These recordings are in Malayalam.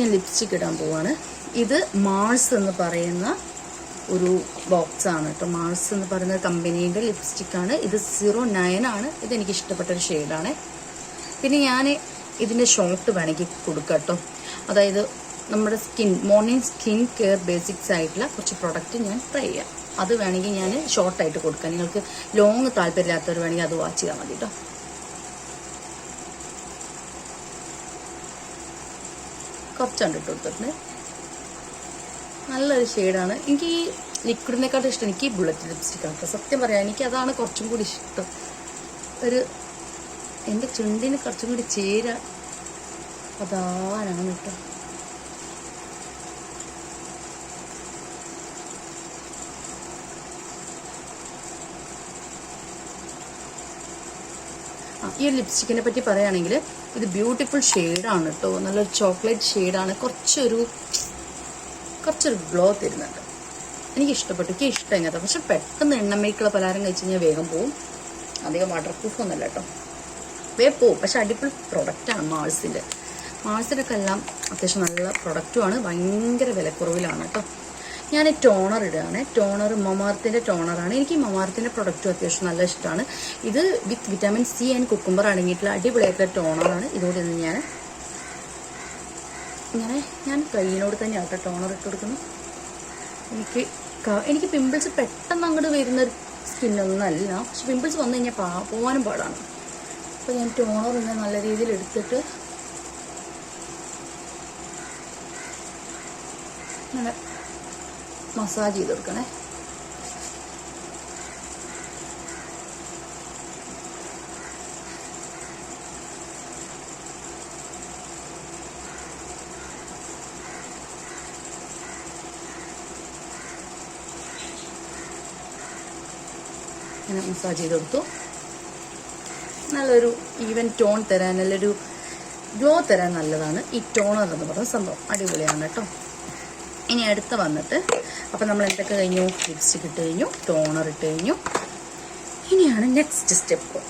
ഞാൻ ലിപ്സ്റ്റിക് ഇടാൻ പോവാണ്. ഇത് മാൾസ് എന്ന് പറയുന്ന ഒരു ബോക്സാണ് കേട്ടോ. മാൾസ് എന്ന് പറയുന്ന കമ്പനിയുടെ ലിപ്സ്റ്റിക് ആണ്. ഇത് സീറോ നയൻ ആണ്. ഇത് എനിക്ക് ഇഷ്ടപ്പെട്ട ഒരു ഷെയ്ഡാണ് പിന്നെ ഞാൻ ഇതിന്റെ ഷോർട്ട് വേണമെങ്കിൽ കൊടുക്കാം കേട്ടോ. അതായത് നമ്മുടെ skin morning skin care basics ആയിട്ടുള്ള കുറച്ച് പ്രൊഡക്റ്റ് ഞാൻ ട്രൈ ചെയ്യാം. അത് വേണമെങ്കിൽ ഞാൻ ഷോർട്ടായിട്ട് കൊടുക്കാം. നിങ്ങൾക്ക് ലോങ് താല്പര്യമില്ലാത്തവർ വേണമെങ്കിൽ അത് വാച്ച് ചെയ്താൽ മതി കേട്ടോ. കുറച്ചുണ്ട് ഇട്ട് നല്ലൊരു ഷെയ്ഡാണ് എനിക്ക് ഈ ലിക്വിഡിനെക്കാട്ടും ഇഷ്ടം എനിക്ക് ഈ ബുള്ളറ്റ് ലിപ്സ്റ്റിക് ആണ് കേട്ടോ സത്യം പറയാം എനിക്ക് അതാണ് കുറച്ചും കൂടി ഇഷ്ടം. ഒരു എന്റെ ചുണ്ടിന് കുറച്ചും കൂടി ചേര. അതാനാണ് കേട്ടോ ഈ ലിപ്സ്റ്റിക്കിനെ പറ്റി പറയുകയാണെങ്കിൽ ഇത് ബ്യൂട്ടിഫുൾ ഷെയ്ഡാണ് കേട്ടോ നല്ലൊരു ചോക്ലേറ്റ് ഷെയ്ഡാണ് കുറച്ചൊരു കുറച്ചൊരു ഗ്ലോ തരുന്നുണ്ട്. എനിക്ക് ഇഷ്ടപ്പെട്ടു എനിക്ക് ഇഷ്ടം ഇങ്ങനത്തെ. പക്ഷെ പെട്ടെന്ന് എണ്ണമേക്കുള്ള പലഹാരം കഴിച്ച് കഴിഞ്ഞാൽ വേഗം പോവും. അധികം വാട്ടർ പ്രൂഫ് ഒന്നുമല്ല കേട്ടോ വേഗം പോവും. പക്ഷെ അടിപൊളി പ്രൊഡക്റ്റാണ് മാൾസിന്റെ ഒക്കെ എല്ലാം അത്യാവശ്യം നല്ല പ്രൊഡക്റ്റുമാണ് ഭയങ്കര വിലക്കുറവിലാണ് കേട്ടോ ഞാൻ ടോണർ ഇടുകയാണ്. ടോണർ മമാർത്തിന്റെ ടോണറാണ് എനിക്ക് മമാർത്തിന്റെ പ്രൊഡക്റ്റും അത്യാവശ്യം നല്ല ഇഷ്ടമാണ്. ഇത് with vitamin C and cucumber അടങ്ങിയിട്ടുള്ള അടിപൊളിയായിട്ടുള്ള ടോണറാണ് ഇതോടെ ഇന്ന് ഞാൻ ഇങ്ങനെ ഞാൻ കയ്യിനോട് തന്നെ ആട്ടോ ടോണർ ഇട്ട് കൊടുക്കുന്നു. എനിക്ക് എനിക്ക് പിമ്പിൾസ് പെട്ടെന്ന് അങ്ങോട്ട് വരുന്ന ഒരു സ്കിന്നൊന്നല്ല പക്ഷെ പിമ്പിൾസ് വന്നു കഴിഞ്ഞാൽ പാ പോകാനും പാടാണ്. അപ്പോൾ ഞാൻ ടോണർ ഇങ്ങനെ നല്ല രീതിയിൽ എടുത്തിട്ട് ഇങ്ങനെ മസാജ് ചെയ്ത് കൊടുക്കണേ മസാജ് ചെയ്ത് കൊടുത്തു നല്ലൊരു ഈവൻ ടോൺ തരാൻ നല്ലൊരു ഗ്ലോ തരാൻ നല്ലതാണ് ഈ ടോണർ എന്ന് പറയുന്ന സംഭവം. അടിപൊളിയാണ് കേട്ടോ. ഇനി അടുത്ത് വന്നിട്ട് അപ്പം നമ്മൾ എന്തൊക്കെ കഴിഞ്ഞു? ലിപ്സ്റ്റിക് ഇട്ട് കഴിഞ്ഞു ടോണർ ഇട്ട് കഴിഞ്ഞു. ഇനിയാണ് നെക്സ്റ്റ് സ്റ്റെപ്പ്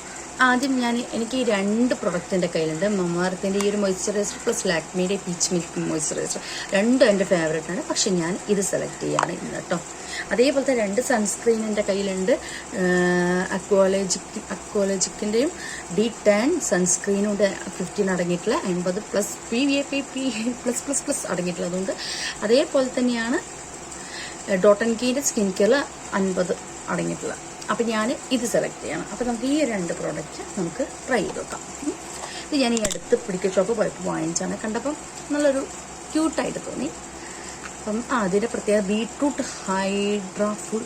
ആദ്യം ഞാൻ എനിക്ക് ഈ രണ്ട് പ്രൊഡക്റ്റ് കയ്യിലുണ്ട്. മമാർത്തിന്റെ ഈ ഒരു മോയ്സ്ചറൈസർ പ്ലസ് ലാക്മിയുടെ പീച്ച് മിൽക്ക് മോയ്സ്ചറൈസർ രണ്ടും എന്റെ ഫേവറേറ്റ് ആണ്. പക്ഷെ ഞാൻ ഇത് സെലക്ട് ചെയ്യാണ് ഇന്ന് കേട്ടോ. അതേപോലത്തെ രണ്ട് സൺസ്ക്രീൻ എന്റെ കയ്യിലുണ്ട്. അക്വാലജിക് അക്വാലജിക്കിന്റെയും ഡി ടാൻ കൂടെ ഫിഫ്റ്റീൻ അടങ്ങിയിട്ടുള്ള അൻപത് plus P V A P P plus plus plus അടങ്ങിയിട്ടുള്ളതുകൊണ്ട് അതേപോലെ തന്നെയാണ് ഡോട്ടൻ കീന്റെ സ്കിൻ കെയർ അൻപത് അടങ്ങിയിട്ടുള്ള. അപ്പം ഞാൻ ഇത് സെലക്ട് ചെയ്യണം. അപ്പം നമുക്ക് ഈ രണ്ട് പ്രോഡക്റ്റ് നമുക്ക് ട്രൈ ചെയ്ത് നോക്കാം. ഇത് ഞാൻ ഈ അടുത്ത് പിടിക്കൽ ഷോപ്പ് പോയപ്പോൾ വാങ്ങിച്ചാണ് കണ്ടപ്പം നല്ലൊരു ക്യൂട്ടായിട്ട് തോന്നി. അപ്പം അതിന്റെ പ്രത്യേക beetroot hydra full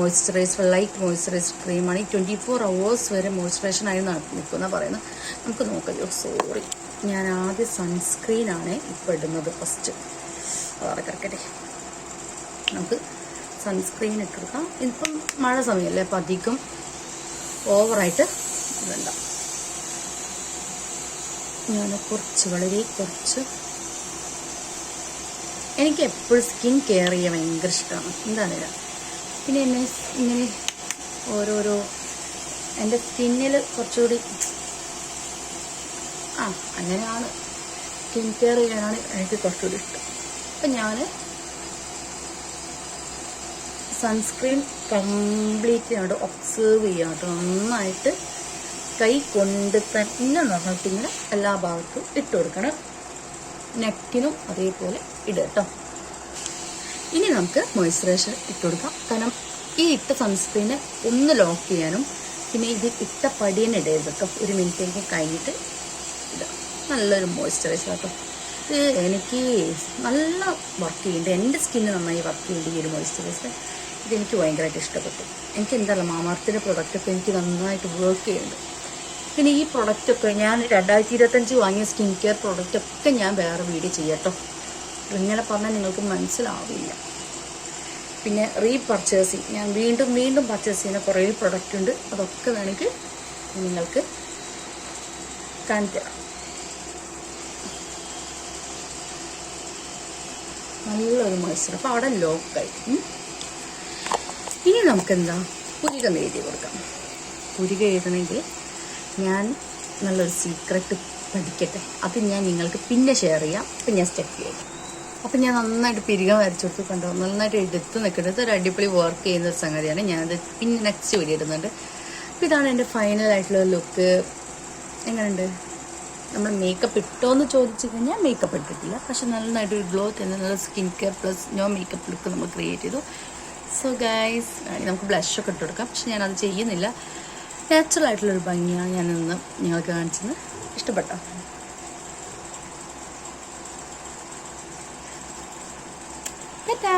moisturiser light moisturiser ക്രീമാണ് ഈ ട്വന്റി ഫോർ അവേഴ്സ് വരെ മോയ്സ്ചറൈസേഷൻ ആയി നിൽക്കുന്ന പറയുന്നത്. നമുക്ക് നോക്കല്ലോ സോറി ഞാൻ ആദ്യം സൺസ്ക്രീനാണ് ഇപ്പോൾ ഇടുന്നത് ഫസ്റ്റ് അതവിടെ കിടക്കട്ടെ നമുക്ക് സൺസ്ക്രീൻ ഇട്ടെടുക്കാം. ഇപ്പം മഴ സമയമല്ലേ അപ്പം അധികം ഓവറായിട്ട് വേണ്ട. ഞാൻ കുറച്ച് വളരെ കുറച്ച്. എനിക്ക് എപ്പോഴും സ്കിൻ കെയർ ചെയ്യാൻ ഭയങ്കര ഇഷ്ടമാണ് എന്താണില്ല പിന്നെ എന്നെ ഇങ്ങനെ ഓരോരോ എന്റെ സ്കിന്നിൽ കുറച്ചുകൂടി ആ അങ്ങനെയാണ്. സ്കിൻ കെയർ ചെയ്യാനാണ് എനിക്ക് കുറച്ചുകൂടി ഇഷ്ടം. അപ്പം ഞാൻ സൺസ്ക്രീൻ കംപ്ലീറ്റ് അങ്ങോട്ട് ഒബ്സേർവ് ചെയ്യാം കേട്ടോ. നന്നായിട്ട് കൈ കൊണ്ട് തന്നെ നന്നായിട്ട് ഇങ്ങനെ എല്ലാ ഭാഗത്തും ഇട്ട് കൊടുക്കണം. നെക്കിനും അതേപോലെ ഇടുക കേട്ടോ. ഇനി നമുക്ക് മോയ്സ്ചറൈസർ ഇട്ട് കൊടുക്കാം. കാരണം ഈ ഇട്ട സൺസ്ക്രീനെ ഒന്ന് ലോക്ക് ചെയ്യാനും പിന്നെ ഇത് ഇട്ട പടിയനെ ഇടരുത് കേട്ടോ. ഒരു മിനിറ്റേക്ക് കഴിഞ്ഞിട്ട് ഇടാം നല്ലൊരു മോയ്സ്ചറൈസർ കേട്ടോ ഇത് എനിക്ക് നല്ല വർക്ക് ചെയ്യുന്നുണ്ട് എന്റെ സ്കിന്ന് നന്നായി വർക്ക് ചെയ്യുന്നുണ്ട് ഈ ഒരു മോയ്സ്ചറൈസർ ഇതെനിക്ക് ഭയങ്കരമായിട്ട് ഇഷ്ടപ്പെട്ടു. എനിക്ക് എന്തല്ല മാമാർത്തിന്റെ പ്രൊഡക്റ്റൊക്കെ എനിക്ക് നന്നായിട്ട് വർക്ക് ചെയ്യുന്നുണ്ട്. പിന്നെ ഈ പ്രൊഡക്റ്റൊക്കെ ഞാൻ രണ്ടായിരത്തി ഇരുപത്തഞ്ച് വാങ്ങിയ സ്കിൻ കെയർ പ്രൊഡക്റ്റൊക്കെ ഞാൻ വേറെ വീഡിയോ ചെയ്യട്ടോ. ഇങ്ങനെ പറഞ്ഞാൽ നിങ്ങൾക്ക് മനസ്സിലാവില്ല. പിന്നെ റീ പർച്ചേസിങ് ഞാൻ വീണ്ടും വീണ്ടും പർച്ചേസ് ചെയ്യുന്ന കുറേ പ്രൊഡക്റ്റ് ഉണ്ട്. അതൊക്കെ വേണമെങ്കിൽ നിങ്ങൾക്ക് തരാം. നല്ലൊരു മത്സരം അപ്പോൾ അവിടെ ലോക്കായി. ഇനി നമുക്കെന്താ പുരിക എഴുതി കൊടുക്കാം. പുരിക എഴുതണമെങ്കിൽ ഞാൻ നല്ലൊരു സീക്രട്ട് പഠിക്കട്ടെ. അത് ഞാൻ നിങ്ങൾക്ക് പിന്നെ ഷെയർ ചെയ്യാം. അപ്പം ഞാൻ സ്റ്റെപ്പ് ചെയ്യാം. അപ്പം ഞാൻ നന്നായിട്ട് പിരികം വരച്ചു കൊടുത്തു കണ്ടോ? നന്നായിട്ട് എടുത്ത് നിൽക്കുന്നത് ഒരു അടിപൊളി വർക്ക് ചെയ്യുന്ന ഒരു സംഗതിയാണ്. ഞാനത് പിന്നെ നെക്സ്റ്റ് വീഡിയോ ഇടുന്നുണ്ട്. അപ്പം ഇതാണ് എന്റെ ഫൈനൽ ആയിട്ടുള്ള ലുക്ക് എങ്ങനെയുണ്ട്? നമ്മൾ മേക്കപ്പ് ഇട്ടോ എന്ന് ചോദിച്ചു കഴിഞ്ഞാൽ മേക്കപ്പ് ഇട്ടിട്ടില്ല പക്ഷെ നന്നായിട്ട് ഒരു ഗ്ലോ തന്നെ നല്ല skin care plus no makeup look നമ്മൾ ക്രിയേറ്റ് ചെയ്തു. സോ ഗൈസ് നമുക്ക് ബ്ലഷ് ഒക്കെ ഇട്ട് കൊടുക്കാം. പക്ഷെ ഞാനത് ചെയ്യുന്നില്ല. നാച്ചുറൽ ആയിട്ടുള്ളൊരു ഭംഗിയാണ് ഞാനിന്ന് നിങ്ങൾക്ക് കാണിച്ചത്. ഇഷ്ടപ്പെട്ടോ? ടാറ്റാ.